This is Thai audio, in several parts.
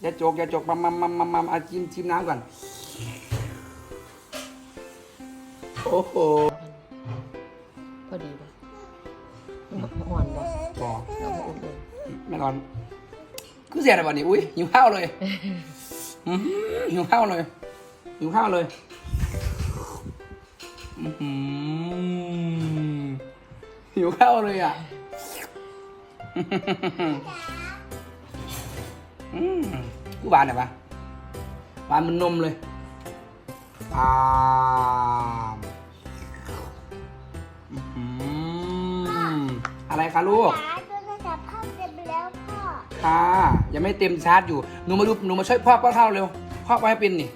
อย่าจกอย่าจกมัมมัมมัมมัมมัมอาชิมชิมน้ำก่อน โอ้โหพอดีป่ะอ่อนป่ะพอเรามาอุ่นเลยไม่ร้อน คือเสียอะไรบ้านี้อุ้ยหิวข้าวเลยอื้อหือหิวข้าวเลยหิวข้าวเลยอื้อหือหิวข้าวเลยอะ อืม กูหวานไหนปะหวานมันนมเลยปามอื้อหืออะไรคะลูกจ๋าโทรศัพท์เข้าเต็มแล้วพ่อค่ะ ยังไม่เต็มชาร์จอยู่ หนูมาดูหนูมาช่วยพ่อป้อนข้าวเร็ว พ่อป้อนให้เป็นนี่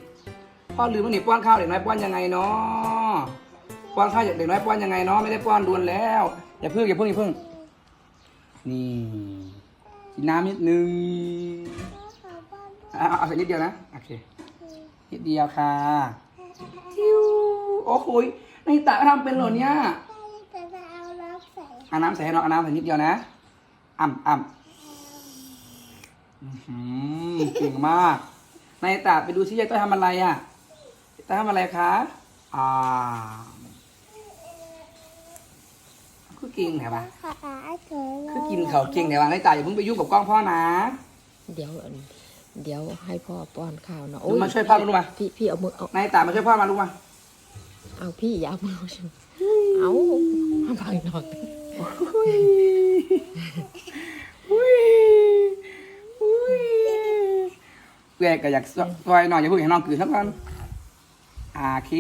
พ่อลืมว่านี่ป้อนข้าวเด็กน้อยป้อนยังไงเนาะป้อนข้าวเด็กน้อยป้อนยังไงเนาะไม่ได้ป้อนดวนแล้ว อย่าเพิ่งอย่าเพิ่งอย่าเพิ่ง นี่ กินน้ำนิดนึงเอาเอาเอาใส่นิดเดียวนะ โอเค นิดเดียวค่ะทิวโอ้โหยในตาทำเป็นเหรอเนี่ยจะจะเอาน้ำใส่เอาน้ำใส่ให้น้องเอาน้ำใส่นิดเดียวนะ อ่ำอ่ำอื้อหือเก่งมาก ในตาไปดูซิยายต้อยทำอะไรอะยายต้อยทำอะไรคะ อ่า คือเก่งไหนปะขาเฉยเลยคือกินเขาวเก่งไหนวะในตาอย่าเพิ่งไปยุ่งกับกล้องพ่อนะ เดี๋ยวอันเดี๋ยวให้พ่อป้อนข้าวเนาะลูกมาช่วยพ่อลูกมา พี่พี่เอามือเอาในตามาช่วยพ่อมาลูกมาเอาพี่อย่าเอามือฉันเอาเอาไปหน่อยอุ้ยอุ้ยอุ้ยเพื่อนก็อยากซอยหน่อยอย่าเพิ่งให้น้องกลืนสักก่อนอ่าโอเค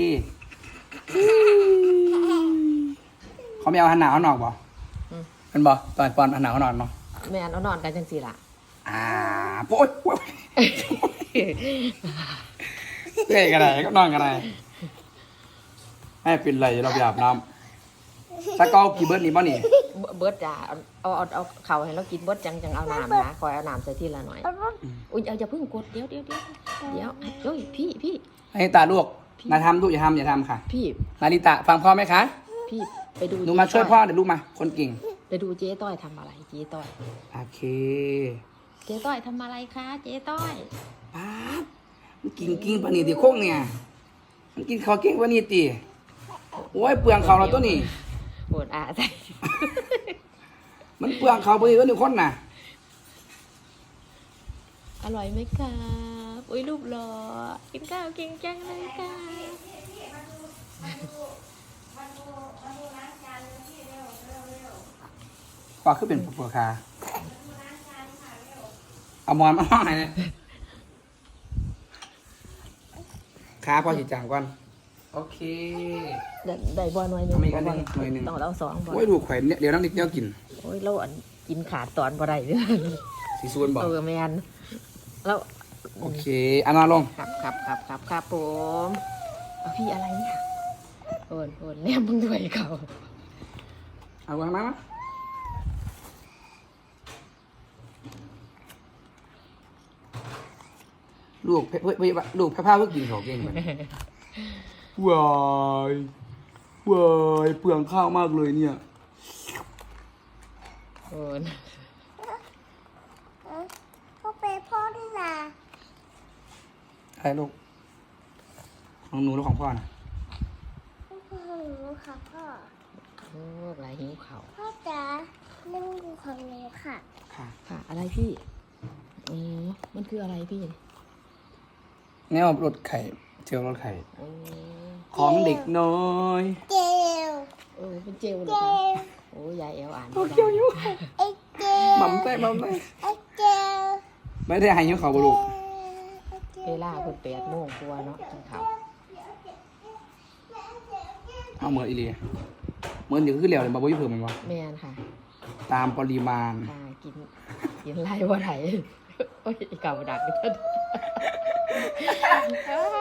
เขาไม่เอาหันหนาวหันนอกบ่เป็นบ่ตอนปอนหันหนาวหันนอกเนาะแม่นเอานอนกันจังสิล่ะ อ่าโอ้ยโอ้ยเต้กันไหนก็นอนกันไหนไม่เป็นไรเราไปอาบน้ำตะเกากี่เบิร์ดนี่บ่นี่เบิเบิดจ้าเอาเอาเอาเอาเข่าให้เรากินเบิดจังจังเอาน้ำนะคอยเอาน้ำใส่ทีละหน่อย อุ้ยเอาอย่าเพิ่งกดเดี๋ยวเดี๋ยวเดี๋ยวเดี๋ยวเฮ้ยพี่พี่ให้ตาลูกนาทำลูกอย่าทำอย่าทำค่ะ พี่นาริตะฟังพ่อไหมคะ พี่ ไปดูหนูมาช่วยพ่อเดี๋ยวลูกมา คนเก่ง ไปดูเจ๊ต้อยทำอะไร เจ๊ต้อย โอเคเจ๊ต้อยทำอะไรคะ เจ๊ต้อย ป๊าบมันกินกิ้งปานีตีโค้งเนี่ย มันกินข้าวเก่งปานีตีโอ้ยเปลืองเขาเราตัวนี้ ปวดอาใจ มันเปลืองเขาปานีตัวนี้คนน่ะ อร่อยไหมครับ อุ้ยรูปหล่อกินข้าวเก่งจังเลยค่ะ ปลาคือเป็นปลาคาเอามอนมาห้องไหนเนี่ยขาพอสิจางก่อน โอเค ได้ได้บอลหน่อยหนึงมีอีกอันหนึ่งหน่อยหนึ่ง ต้องเอาสองบอลโอ้ยดูข่อยเนี่ยเดี๋ยวน้ำนิดเดียวกิน โอ้ยเราอันกินขาดตอนบ่ได้เด้อสีส่วนบอก เออแมนแล้วโอเคอันนอนลง ครับครับครับครับครับผมเอาพี่อะไรเนี่ยโอนโอนแนมมึงด้วยเขา เอาวางมามา ลูกเพื่อเพื่อลูกพระพาเพื่อกินเขาเก่งเหมือนวายวายเปลืองข้าวมากเลยเนี่ยโอนพ่อเปย์พ่อด้วยนะอะไรลูก ของหนูแล้วของพ่อนะพ่อหนูค่ะพ่อโอ้อะไรหิวเขาพ่อจ๋านึ่งดูของหนูค่ะ ค่ะ ค่ะ อะไรพี่อ๋อมันคืออะไรพี่ แนวรถไข่เจลรถไข่อ๋อของเด็กน้อยเจลเออเป็นเจลเลเจยค่ะลโอ้ยายเอลอ่านโอไม่เคได้อยู่ไอ้เจลมั่มแต่มั่มแต่ไอ้เจลไม่ได้ให้ยิ้วเขาบ่ลูกเวลาเพิ่นแปดโมงกว่าเนาะกินข้าวเอาเหมือนอีเลียเหมือนเดี๋ยวคือเหลวเลยมาบ่อยเพิ่มมันวะแม่นค่ะ ตามปริมาณค่ะกินกินไล่ว่าไหนโอ้ยเก่าดักเพิ่น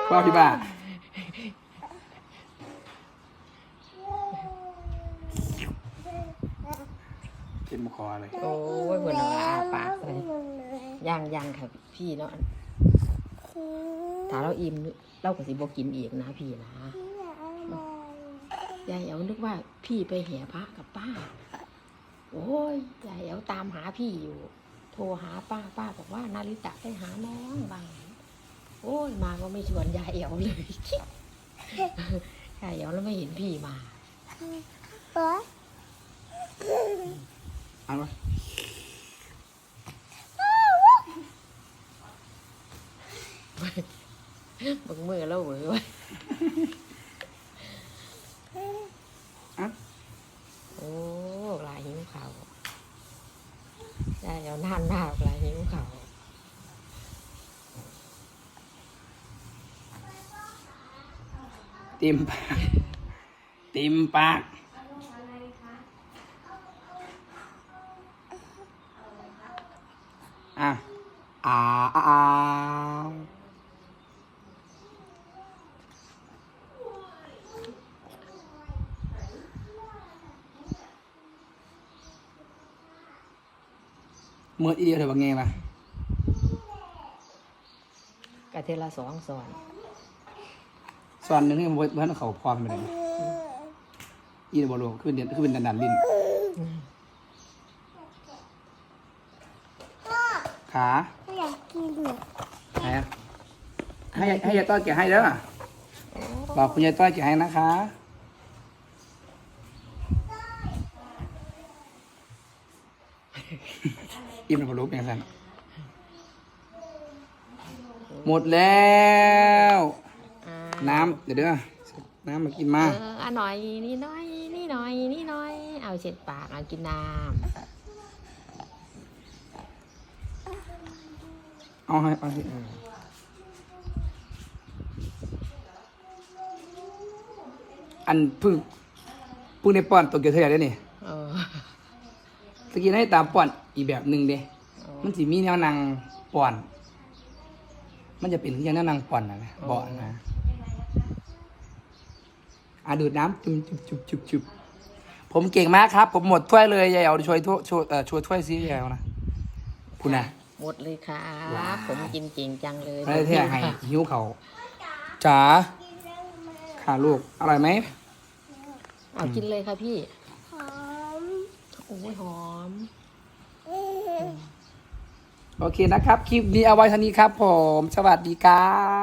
พ่อพี่บ้าเป็นมคอเลยโอ้ยเพิ่นเอาอาปากเลยย่างย่างค่ะพี่เนาะถ้าเราอิ่มเราก็สิบกินอีกนะพี่นะยายเอ๋นึกว่าพี่ไปแห่พระกับป้า โอ้ยยายเอ๋ตามหาพี่อยู่ โทรหาป้าป้าบอกว่านาริตะไปหาน้องบาง โอ้ยมาก็ไม่ชวนยายเอ๋วเลยยายเอ๋วแล้วไม่เห็นพี่มาเปิดเอันวะบึงมือแล้วเหวอไว้อะโอ้ลายหิ้วเขายายเอ๋วน่านหน้าลายหิ้วเขา ต็มปากเต็มปากอะอ่าอ่าเมื่ออีเดียวเดี๋ยวว่าไงวะกะเทละสองสอน ส่วนหนึ่งที่มันเพื่อนเขาพร้อมไปเลยอีเดียวบอลคือเป็นเดือนคือเป็นดันดันลิ้นขาไม่อยากกินไหนอะให้ให้ยายต้อยแกะให้เด้อบอกคุณยายต้อยแกะให้นะคะอิ่มแล้วบอลเป็นยังไงหมดแล้วอ่า น้ำเดี๋ยวเด้อน้ำมากินมาเอออะหน่อยนี่หน่อยนี่หน่อยนี่หน่อย เอาเช็ดปากเอากินน้เอาให้เอาให้เอออันเพึ่งเพึ่งในป้อนตัวเกียวเท่าไหร่ได้นี่ำเออตะกี้ให้ตามป้อนอีกแบบหนึ่งเด้เออมันสิมีแนวนางป้อน มันจะเป็นที่แนวนางป้อนนะนะอ๋อเบาะนะ อะดูดน้ำจุบจุบจุบจุบจุบผมเก่งมากครับ ผมหมดถ้วยเลยยายเอาช่วยถ้วยช่วยเอ่อช่วยถ้วยซิยายเอานะคุณนะ หมดเลยค่ะ ว้าว ผมกินจริงจังเลยไม่ได้เที่ยให้หิวเขาจ๋าค่ะลูกอร่อยไหมเอากินเลยค่ะพี่ หอมโอ้ยหอมโอเคนะครับ คลิปนี้เอาไว้เท่านี้ครับ ผม สวัสดีครับ